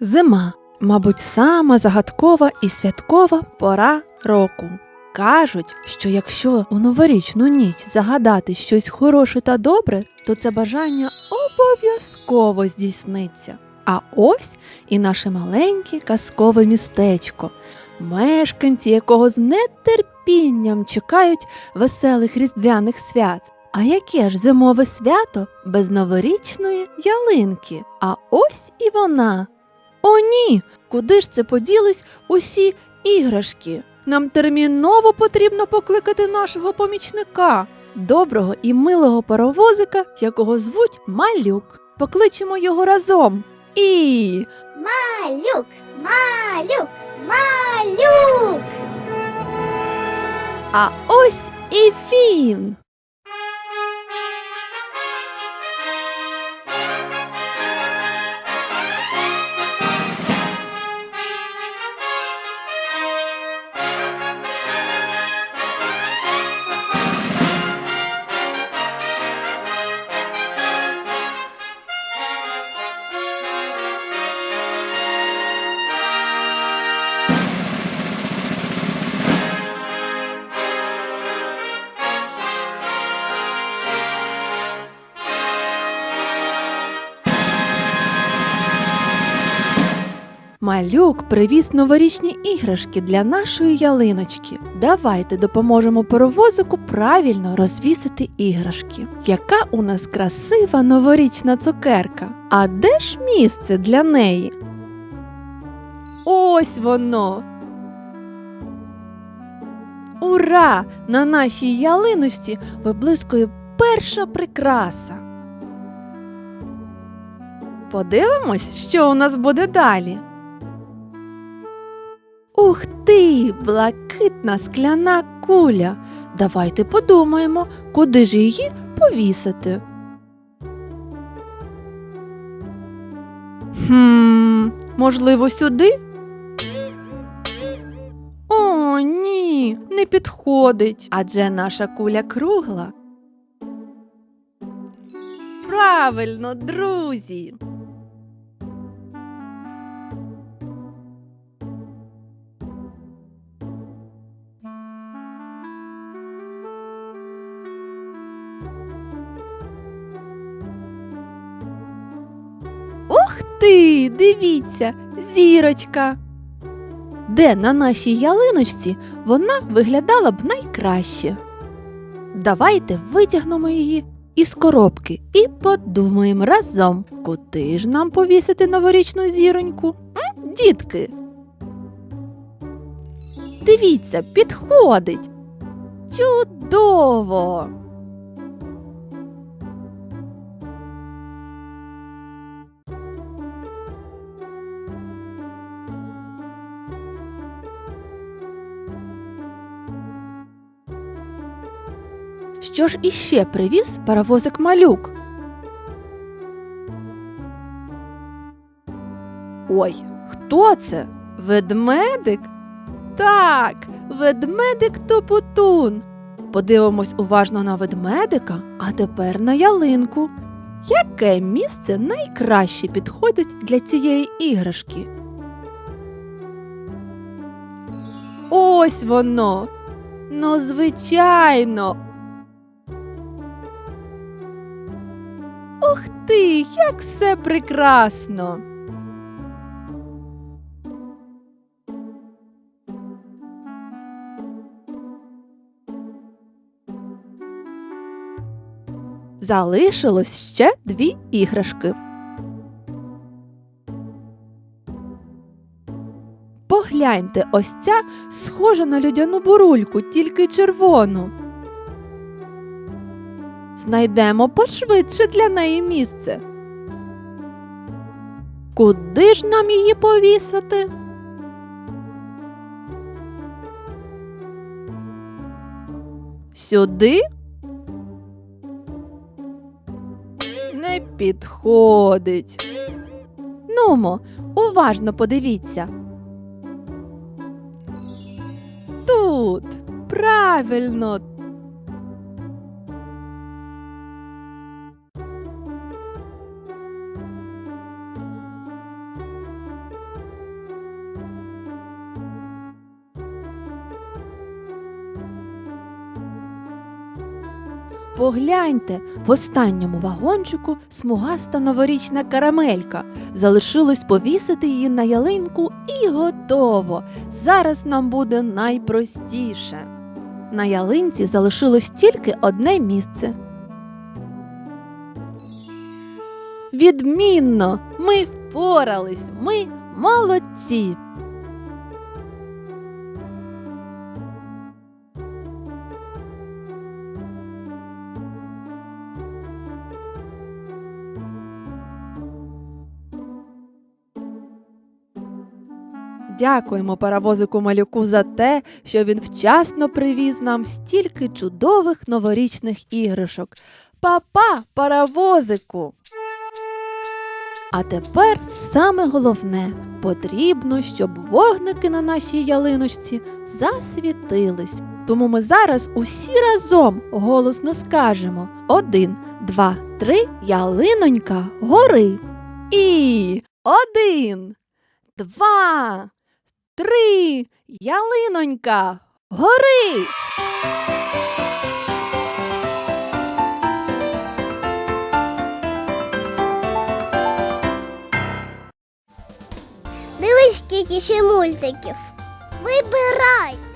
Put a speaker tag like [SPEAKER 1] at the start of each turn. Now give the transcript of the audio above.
[SPEAKER 1] Зима, мабуть, сама загадкова і святкова пора року. Кажуть, що якщо у новорічну ніч загадати щось хороше та добре, то це бажання обов'язково здійсниться. А ось і наше маленьке казкове містечко, мешканці якого з нетерпінням чекають веселих різдвяних свят. А яке ж зимове свято без новорічної ялинки? А ось і вона. О, ні! Куди ж це поділись усі іграшки? Нам терміново потрібно покликати нашого помічника, доброго і милого паровозика, якого звуть Малюк. Покличемо його разом. І
[SPEAKER 2] Малюк, малюк, малюк.
[SPEAKER 1] а ось і він. Малюк привіз новорічні іграшки для нашої ялиночки. Давайте допоможемо паровозику правильно розвісити іграшки. Яка у нас красива новорічна цукерка. А де ж місце для неї? Ось воно. Ура! На нашій ялиночці виблискує перша прикраса. Подивимось, що у нас буде далі. Ух ти, блакитна скляна куля. Давайте подумаємо, куди ж її повісити. Хм, можливо, сюди? О, ні, не підходить, адже наша куля кругла. Правильно, друзі. Ти, дивіться, зірочка. Де на нашій ялиночці вона виглядала б найкраще. Давайте витягнемо її із коробки і подумаємо разом, куди ж нам повісити новорічну зіроньку? М, дітки? Дивіться, підходить. Чудово! Що ж іще привіз паровозик малюк? Ой, хто це? Ведмедик? Так, ведмедик Топотун. Подивимось уважно на ведмедика, а тепер на ялинку. Яке місце найкраще підходить для цієї іграшки? Ось воно. Ну, звичайно, Ух ти, як все прекрасно! Залишилось ще дві іграшки. Погляньте, ось ця схожа на людяну бурульку, тільки червону. Знайдемо пошвидше для неї місце. Куди ж нам її повісити? Сюди? Не підходить. Нумо, уважно подивіться. Тут. Правильно, Погляньте, в останньому вагончику смугаста новорічна карамелька. Залишилось повісити її на ялинку і готово. Зараз нам буде найпростіше. На ялинці залишилось тільки одне місце. Відмінно! Ми впорались! Ми молодці! Дякуємо паровозику малюку за те, що він вчасно привіз нам стільки чудових новорічних іграшок. Па-па, паровозику! А тепер саме головне потрібно, щоб вогники на нашій ялиночці засвітились. Тому ми зараз усі разом голосно скажемо: один, два, три, ялинонька, гори. І один, два, три, ялинонька, гори.
[SPEAKER 2] Дивись, скільки ще мультиків. Вибирай.